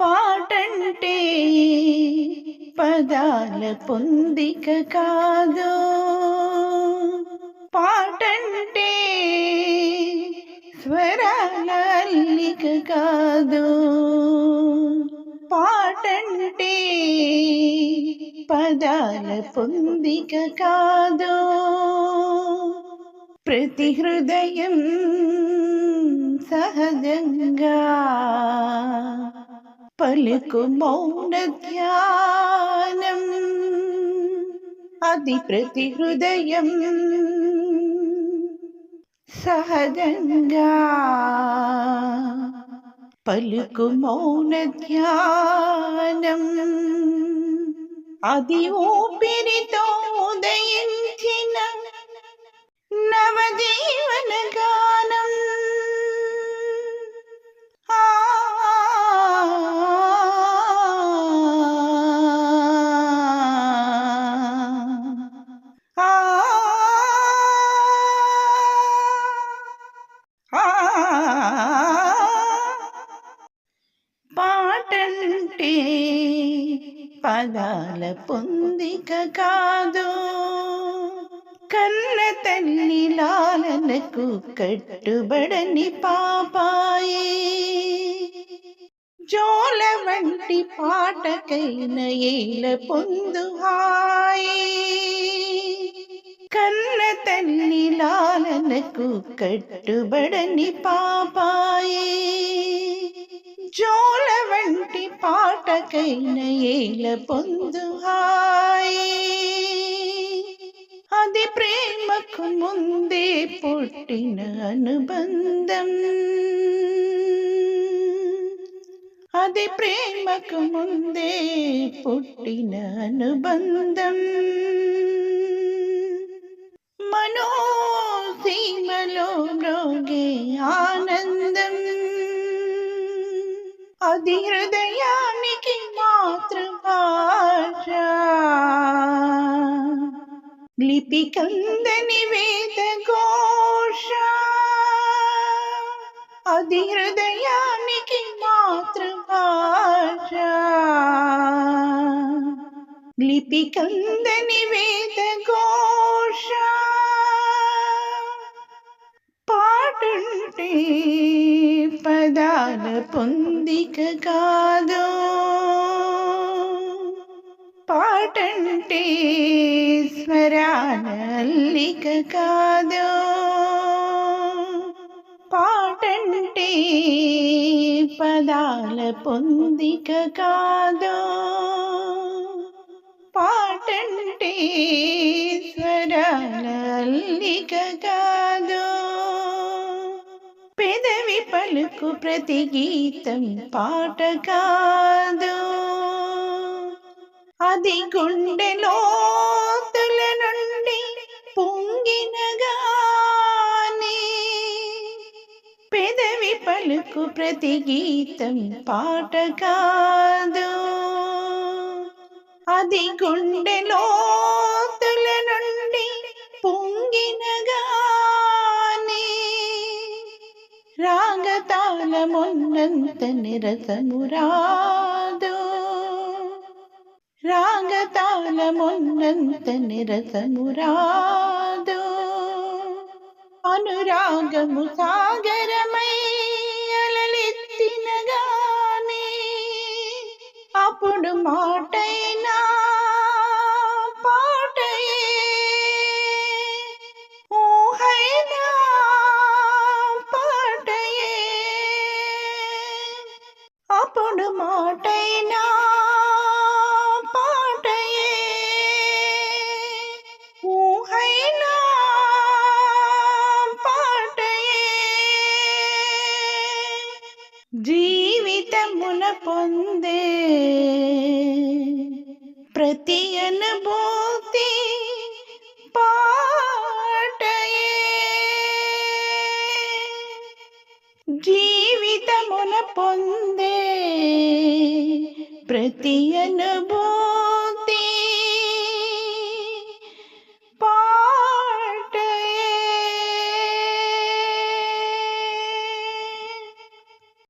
పాటంటే పదాల పొందిక కాదు. పాటంటే స్వరాల అల్లిక కాదు. పాటంటే పదాల పొందిక కాదు. ప్రతి హృదయం సహజంగా పలుకు మౌన ధ్యానం. అది ప్రతి హృదయం. సహజంగా పలుకు మౌన ధ్యానం. అది ఊపిరితో ఉదయించిన నవజీవన గానం. పాటంటే పదాల పొందిక కాదు కన్న తల్లి లాలనకు కట్టుబడని పాపాయే జోల వంటి పాటకైన ఏల పొందు హాయే కన్న తల్లి లాలనకు కట్టుబడని పాపాయే పాటకైన ఏల పొందు హాయే అది ప్రేమకు ముందే పుట్టిన అనుబంధం అది ప్రేమకు ముందే పుట్టిన అనుబంధం మనోసీమలో మ్రోగే ఆనందం అది హృదయానికి లిపికందని వేద ఘోష. అది హృదయానికి మాతృభాష. లిపికందని వేద ఘోష. పాటుంటే పదాల పొందిక కాదో. పాటంటే స్వరాల అల్లిక కాదు. పాటంటే పదాల పొందిక కాదు. పాటంటే స్వరాల అల్లిక కాదు. పెదవి పలుకు ప్రతి గీతం పాట కాదు. అది గుండెలోతుల నుండి పొంగినగానే. పెదవి పలుకు ప్రతి గీతం పాట కాదు. అది గుండెలోతుల నుండి పొంగినగానే. రాగతాళమున్నంత నిరసమురాదు ರಾಗತಾಲ ಮೊನ್ನಂತ ನಿರಸ ಮುರಾದು ಅನುರಾಗ ಮುಸಾಗರಮೈ ಅಲಲಿತ್ತಿನ ಗಾನಿ ಅಪ್ಪುಡು ಮಾಟೈನ மாட்டை పొందే ప్రతి అనుభూతి పాటయే. జీవితమున పొందే ప్రతి అనుభూతి